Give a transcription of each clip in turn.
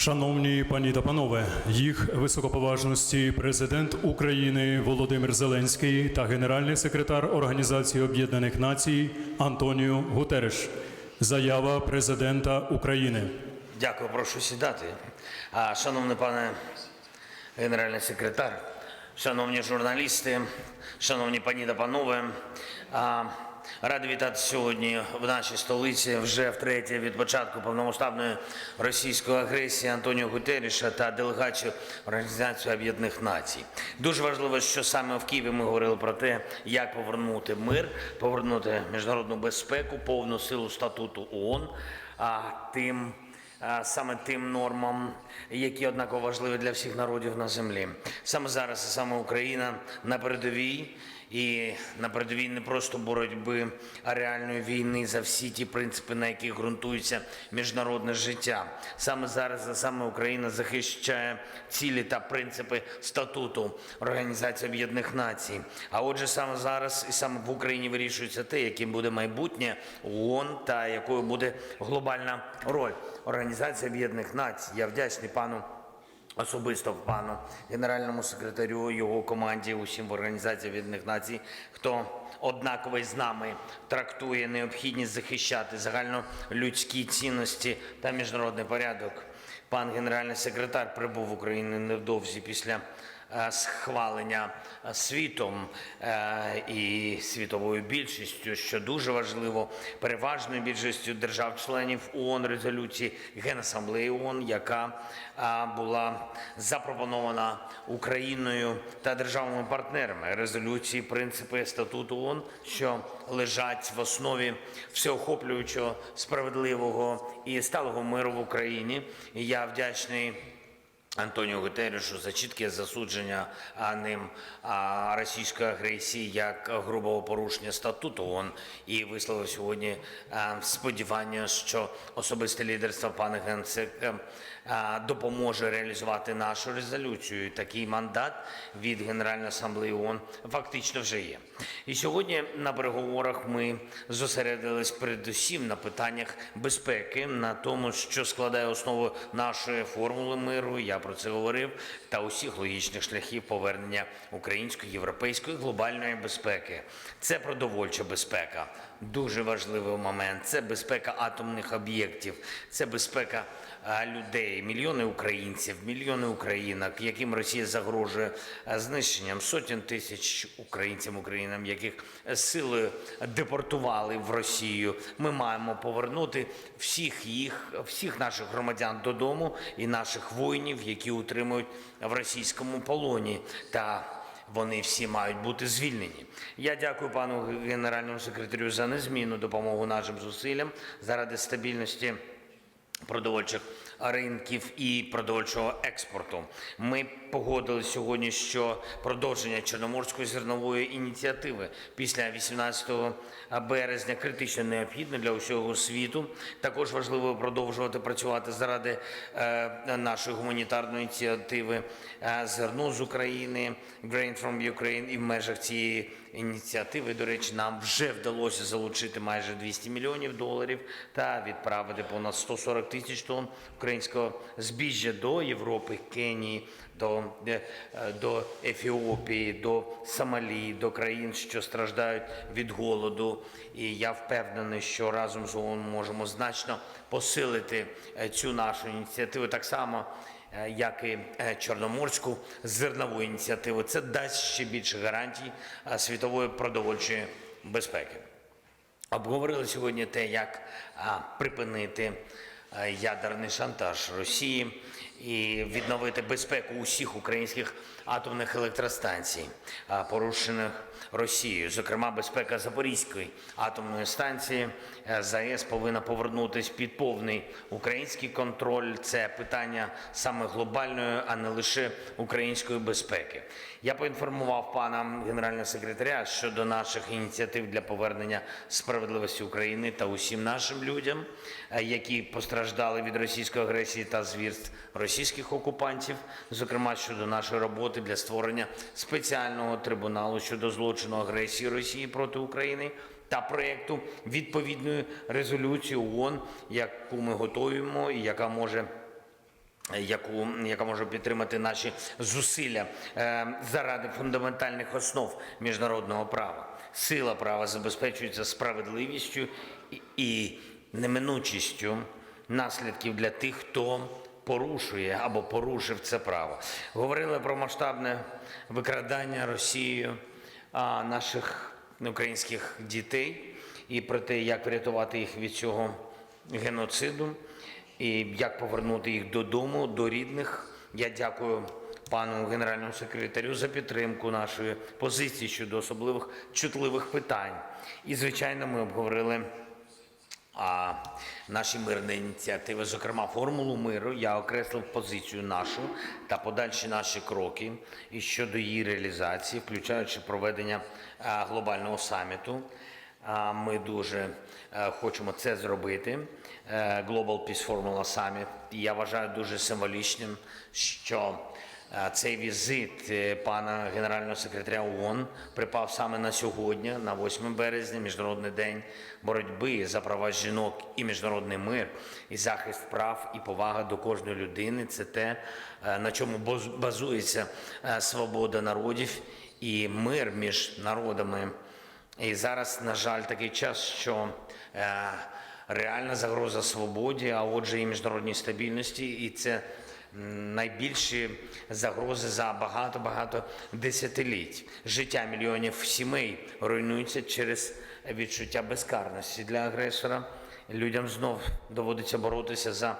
Шановні пані та панове, їх високоповажності президент України Володимир Зеленський та генеральний секретар Організації Об'єднаних Націй Антоніо Гутереш. Заява президента України. Дякую, прошу сідати. Шановний пане генеральний секретар, шановні журналісти, шановні пані та панове, радий вітати сьогодні в нашій столиці вже втретє від початку повномасштабної російської агресії Антоніо Гутеріша та делегацію Організації Об'єднаних Націй. Дуже важливо, що саме в Києві ми говорили про те, як повернути мир, повернути міжнародну безпеку, повну силу статуту ООН, а тим саме тим нормам, які однаково важливі для всіх народів на землі. Саме зараз, саме Україна на передовій. І на передовій не просто боротьби, а реальної війни за всі ті принципи, на яких ґрунтується міжнародне життя. Саме зараз, саме Україна захищає цілі та принципи статуту Організації Об'єднаних Націй. А отже, саме зараз і саме в Україні вирішується те, яким буде майбутнє ООН та якою буде глобальна роль Організації Об'єднаних Націй. Я вдячний пану. Особисто пану генеральному секретарю, його команді, усім в Організації Об'єднаних Націй, хто однаково з нами трактує необхідність захищати загальнолюдські цінності та міжнародний порядок. Пан генеральний секретар прибув в Україну невдовзі після схвалення е, світом е, і світовою більшістю, що дуже важливо, переважною більшістю держав-членів ООН резолюції Генасамблеї ООН, яка була запропонована Україною та державами-партнерами резолюції принципи статуту ООН, що лежать в основі всеохоплюючого справедливого і сталого миру в Україні. Я вдячний. Антоніо Гутерішу за чітке засудження а, ним а, російської агресії як грубого порушення статуту. ООН і висловив сьогодні а, сподівання, що особисте лідерство пана Генсека а, допоможе реалізувати нашу резолюцію. Такий мандат від Генеральної асамблеї ООН фактично вже є. І сьогодні на переговорах ми зосередились передусім на питаннях безпеки, на тому, що складає основу нашої формули миру. Я про це говорив, та усіх логічних шляхів повернення української, європейської глобальної безпеки. Це продовольча безпека, дуже важливий момент. Це безпека атомних об'єктів, це безпека людей, мільйони українців, мільйони українок, яким Росія загрожує знищенням сотень тисяч українцям, українам, яких силою депортували в Росію. Ми маємо повернути всіх їх, всіх наших громадян додому і наших воїнів, які утримують в російському полоні. Та вони всі мають бути звільнені. Я дякую пану генеральному секретарю за незмінну допомогу нашим зусиллям заради стабільності продовольчих ринків і продовольчого експорту. Ми погодили сьогодні, що продовження Чорноморської зернової ініціативи після 18 березня критично необхідне для усього світу. Також важливо продовжувати працювати заради е, нашої гуманітарної ініціативи е, зерно з України, Grain from Ukraine і в межах цієї ініціативи. До речі, нам вже вдалося залучити майже 200 мільйонів доларів та відправити понад 140 тисяч тонн українського збіжжя до Європи, Кенії, до, е, до Ефіопії, до Сомалі, до країн, що страждають від голоду. І я впевнений, що разом з ООН можемо значно посилити е, цю нашу ініціативу так само е, як і Чорноморську зернову ініціативу. Це дасть ще більше гарантій світової продовольчої безпеки. Обговорили сьогодні те, як припинити ядерний шантаж Росії і відновити безпеку усіх українських атомних електростанцій, порушених Росією. Зокрема, безпека Запорізької атомної станції е, ЗАЕС повинна повернутись під повний український контроль. Це питання саме глобальної, а не лише української безпеки. Я поінформував пана генерального секретаря щодо наших ініціатив для повернення справедливості України та усім нашим людям, е, які постраждали від російської агресії та звірств російських окупантів, зокрема щодо нашої роботи для створення спеціального трибуналу щодо злочину агресії Росії проти України. Та проєкту відповідної резолюції ООН, яку ми готуємо і яка може яку, яка може підтримати наші зусилля е, заради фундаментальних основ міжнародного права. Сила права забезпечується справедливістю і неминучістю наслідків для тих, хто порушує або порушив це право. Говорили про масштабне викрадання Росією наших українських дітей і про те, як врятувати їх від цього геноциду і як повернути їх додому, до рідних. Я дякую пану генеральному секретарю за підтримку нашої позиції щодо особливих чутливих питань. І, звичайно, ми обговорили а, наші мирні ініціативи, зокрема формулу миру. Я окреслив позицію нашу та подальші наші кроки і щодо її реалізації, включаючи проведення глобального саміту. Ми дуже е, хочемо це зробити. Е, Global Peace Formula Summit. Я вважаю дуже символічним, що цей візит е, пана генерального секретаря ООН припав саме на сьогодні, на 8 березня, міжнародний день боротьби за права жінок і міжнародний мир, і захист прав і повага до кожної людини. Це те, е, на чому баз- базується е, свобода народів і мир між народами. І зараз, на жаль, такий час, що реальна загроза свободі, а отже, і міжнародній стабільності, і це найбільші загрози за багато-багато десятиліть. Життя мільйонів сімей руйнується через відчуття безкарності для агресора. Людям знов доводиться боротися за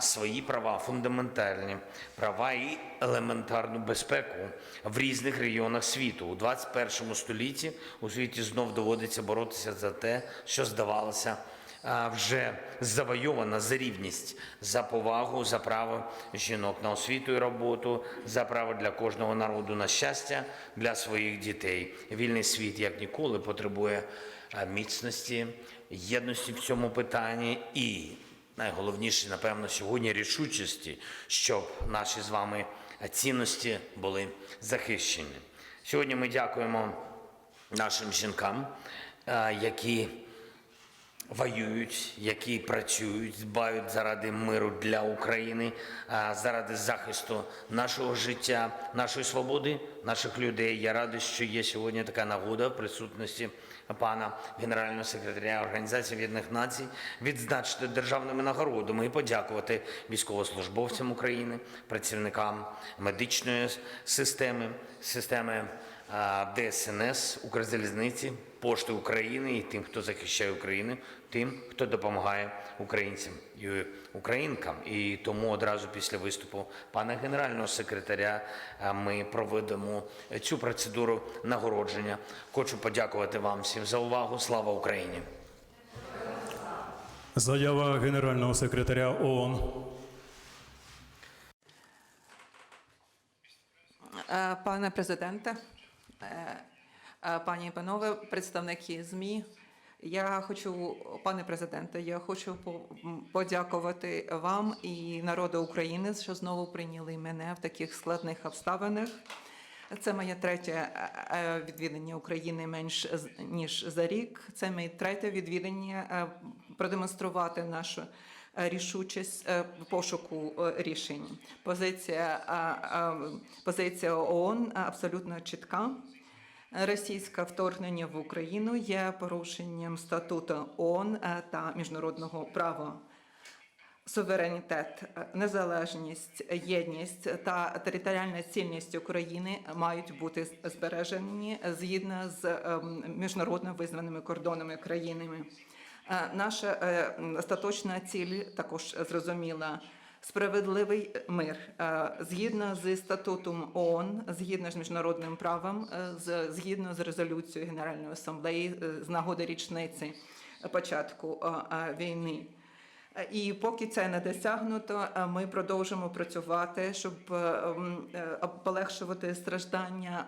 свої права, фундаментальні права і елементарну безпеку в різних регіонах світу. У 21 столітті у світі знов доводиться боротися за те, що здавалося вже завойована за рівність, за повагу, за право жінок на освіту і роботу, за право для кожного народу на щастя для своїх дітей. Вільний світ як ніколи потребує міцності, єдності в цьому питанні і найголовніше, напевно, сьогодні рішучості, щоб наші з вами цінності були захищені. Сьогодні ми дякуємо нашим жінкам, які воюють, які працюють, дбають заради миру для України, заради захисту нашого життя, нашої свободи, наших людей. Я радий, що є сьогодні така нагода в присутності пана генерального секретаря Організації Об'єднаних Націй відзначити державними нагородами і подякувати військовослужбовцям України, працівникам медичної системи, системи ДСНС, Укрзалізниці, Пошти України і тим, хто захищає Україну, тим, хто допомагає українцям і українкам. І тому одразу після виступу пана генерального секретаря ми проведемо цю процедуру нагородження. Хочу подякувати вам всім за увагу. Слава Україні! Заява генерального секретаря ООН. Е, Пане президенте, пані і панове, представники ЗМІ. Я хочу, пане президенте, я хочу по- подякувати вам і народу України, що знову прийняли мене в таких складних обставинах. Це моє третє е, е, відвідання України менш ніж за рік. Це моє третє відвідання е, продемонструвати нашу е, рішучість е, пошуку е, рішень. Позиція, е, е, позиція ООН абсолютно чітка. Російське вторгнення в Україну є порушенням статуту ООН е, та міжнародного права. Суверенітет, е, незалежність, єдність та територіальна цільність України мають бути збережені згідно з ем, міжнародно визнаними кордонами країнами. Е, Наша е, остаточна ціль також зрозуміла. Справедливий мир Е, згідно з статутом ООН, згідно з міжнародним правом, згідно з резолюцією Генеральної асамблеї з нагоди річниці початку війни. Е, І поки це не досягнуто, е, ми продовжимо працювати, щоб е, полегшувати страждання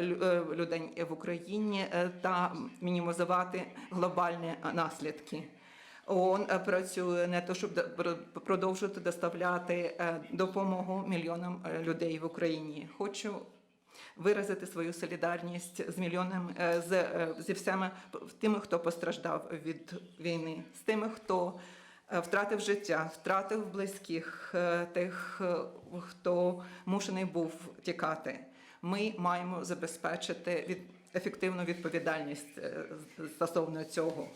лю- людей в Україні та мінімізувати глобальні наслідки. ООН працює не то, щоб до- про- продовжувати доставляти допомогу мільйонам людей в Україні. Хочу виразити свою солідарність з мільйонами з, зі всіма тими, хто постраждав від війни, з тими, хто втратив життя, втратив близьких, е, тих, е, хто мушений був тікати. Ми маємо забезпечити від, ефективну відповідальність е, стосовно цього.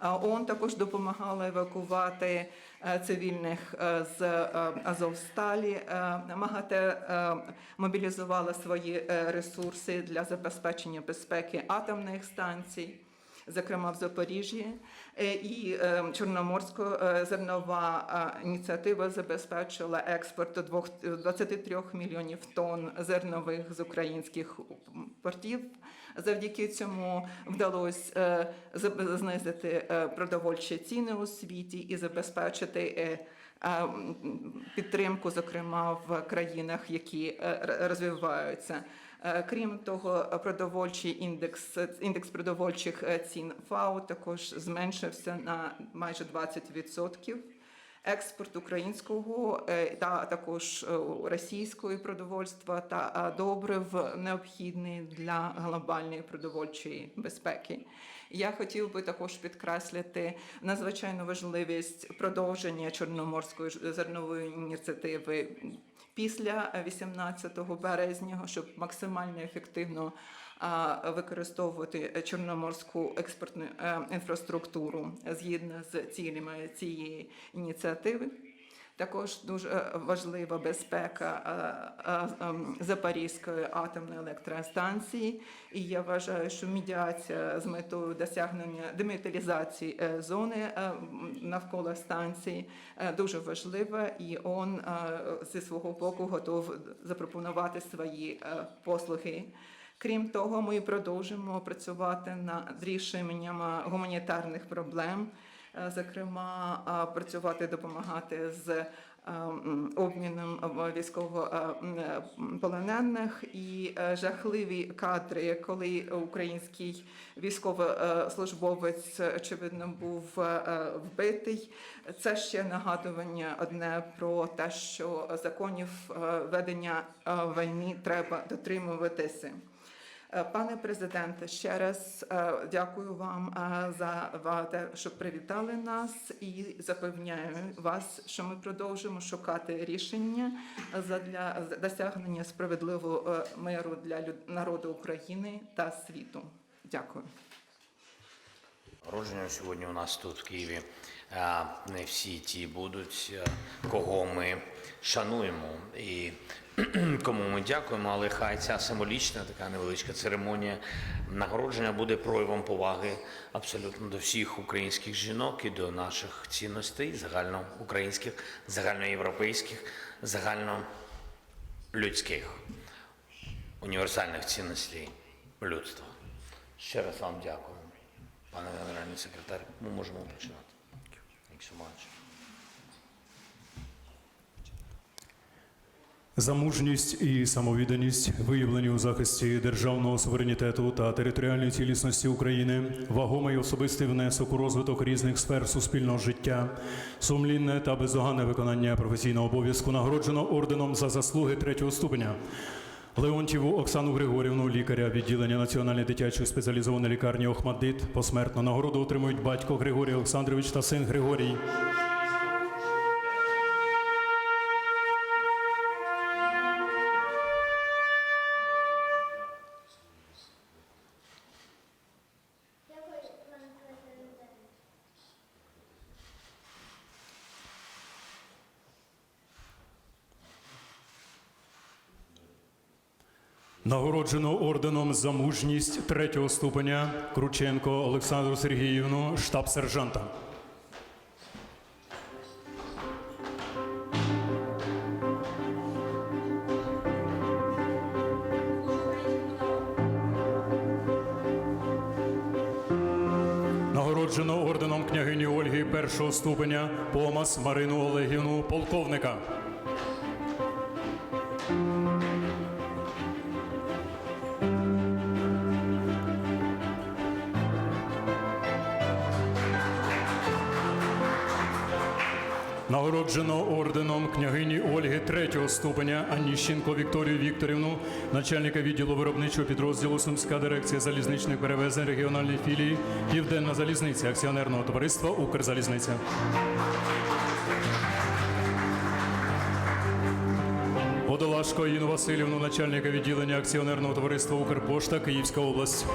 ООН також допомагала евакувати е, цивільних е, з е, Азовсталі. Е, МАГАТЕ е, мобілізувала свої е, ресурси для забезпечення безпеки атомних станцій. Зокрема, в Запоріжжі Е, і е, Чорноморсько-зернова е, ініціатива забезпечила експорт до двох- 23 мільйонів тонн зернових з українських портів. Завдяки цьому вдалося е, знизити е, продовольчі ціни у світі і забезпечити е, е, підтримку, зокрема в країнах, які е, розвиваються. Е, Крім того, продовольчий індекс індекс продовольчих е, цін ФАО також зменшився на майже 20%. Експорт українського е, та також е, російського продовольства та е, добрив необхідний для глобальної продовольчої безпеки. Я хотів би також підкреслити надзвичайну важливість продовження Чорноморської зернової ініціативи після 18 березня, щоб максимально ефективно використовувати чорноморську експортну е, інфраструктуру згідно з цілями цієї ініціативи. Також дуже важлива безпека е, е, ем, Запорізької атомної електростанції. І я вважаю, що медіація з метою досягнення демілітаризації е, зони навколо станції дуже важлива, і ООН е, зі свого боку готов запропонувати свої послуги. Крім того, ми продовжимо працювати над рішенням гуманітарних проблем, е, зокрема, працювати, допомагати з е, обміном військовополонених і е, жахливі кадри, коли український військовослужбовець очевидно був вбитий. Це ще нагадування одне про те, що законів ведення війни треба дотримуватися. Е, Пане президенте, ще раз е, дякую вам е, за те, що привітали нас, і запевняю вас, що ми продовжимо шукати рішення для досягнення справедливого миру для народу України та світу. Дякую. Народження сьогодні у нас тут в Києві. Не всі ті будуть, кого ми шануємо і кому ми дякуємо, але хай ця символічна така невеличка церемонія нагородження буде проявом поваги абсолютно до всіх українських жінок і до наших цінностей, загальноукраїнських, загальноєвропейських, загальнолюдських, універсальних цінностей людства. Ще раз вам дякую. Пане генеральний секретар, ми можемо починати. Thanks so. За мужність і самовідданість, виявлені у захисті державного суверенітету та територіальної цілісності України, вагомий особистий внесок у розвиток різних сфер суспільного життя, сумлінне та бездоганне виконання професійного обов'язку нагороджено орденом за заслуги третього ступеня. Леонтіву Оксану Григорівну, лікаря відділення Національної дитячої спеціалізованої лікарні Охмаддит, посмертно нагороду отримують батько Григорій Олександрович та син Григорій. Нагороджено орденом за мужність третього ступеня Крученко Олександру Сергіївну, штаб-сержанта. Нагороджено орденом княгині Ольги першого ступеня Помас Марину Олегівну полковника. Нагороджено орденом княгині Ольги третього ступеня Аніщенко Вікторію Вікторівну, начальника відділу виробничого підрозділу Сумська дирекція залізничних перевезень регіональної філії Південна залізниця акціонерного товариства Укрзалізниця. Водолашко Інну Васильівну, начальника відділення акціонерного товариства Укрпошта Київська область.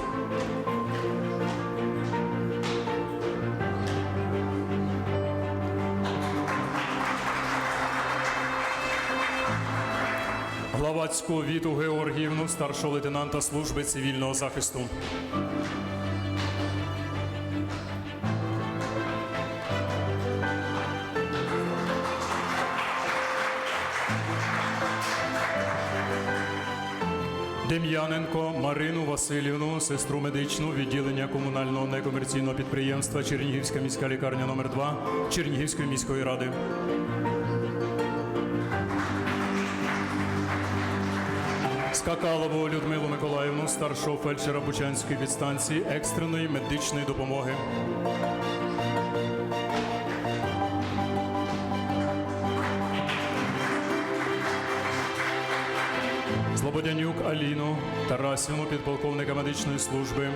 Главацьку Віту Георгіївну, старшого лейтенанта служби цивільного захисту. Дем'яненко Марину Васильівну, сестру медичну відділення комунального некомерційного підприємства Чернігівська міська лікарня номер 2 Чернігівської міської ради. Скакалову Людмилу Миколаївну, старшого фельдшера Бучанської підстанції екстреної медичної допомоги. Слободянюк Аліну Тарасівну, підполковника медичної служби.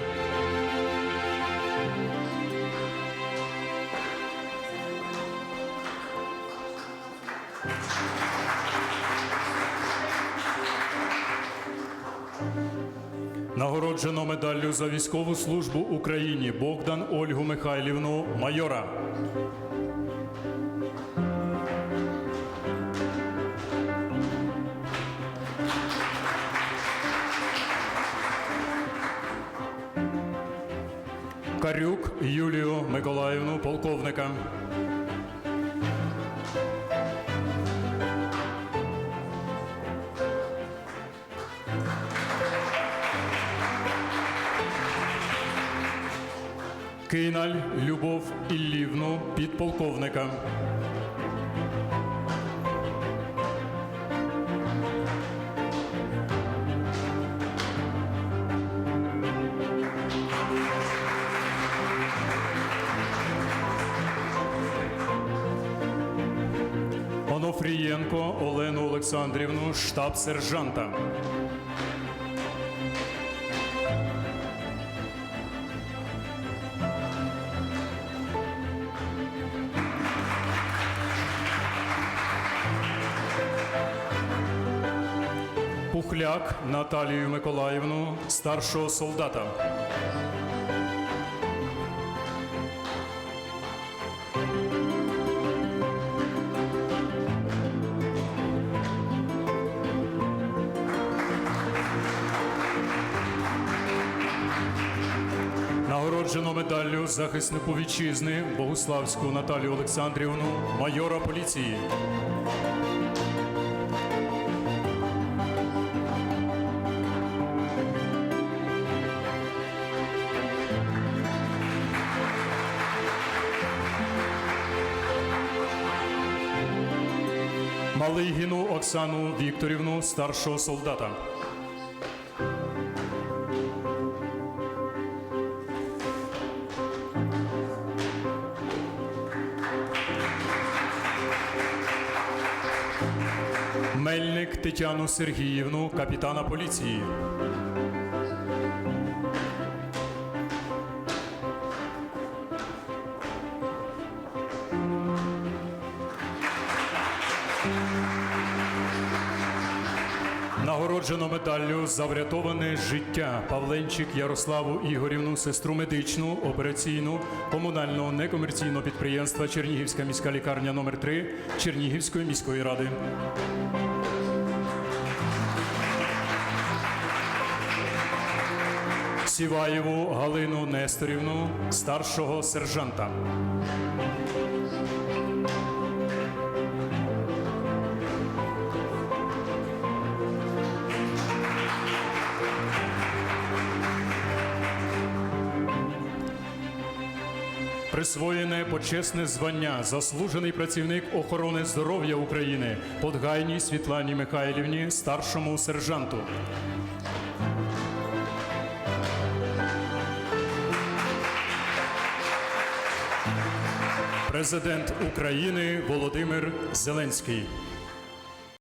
Нагороджено медаллю за військову службу Україні Богдан Ольгу Михайлівну майора. Карюк Юлію Миколаївну, полковника. Киналь Любов Іллівну, підполковника. Онофрієнко Олену Олександрівну, штаб-сержанта. Пухляк Наталію Миколаївну, старшого солдата. Нагороджено медаллю захиснику вітчизни Богуславську Наталію Олександрівну, майора поліції. Оксану Вікторівну, старшого солдата. Мельник Тетяну Сергіївну, капітана поліції. Медаллю за врятоване життя Павленчик Ярославу Ігорівну, сестру медичну, операційну комунального некомерційного підприємства Чернігівська міська лікарня номер 3 Чернігівської міської ради. Сіваєву Галину Несторівну, старшого сержанта. Присвоєне почесне звання заслужений працівник охорони здоров'я України Подгайній Світлані Михайлівні, старшому сержанту. президент України Володимир Зеленський.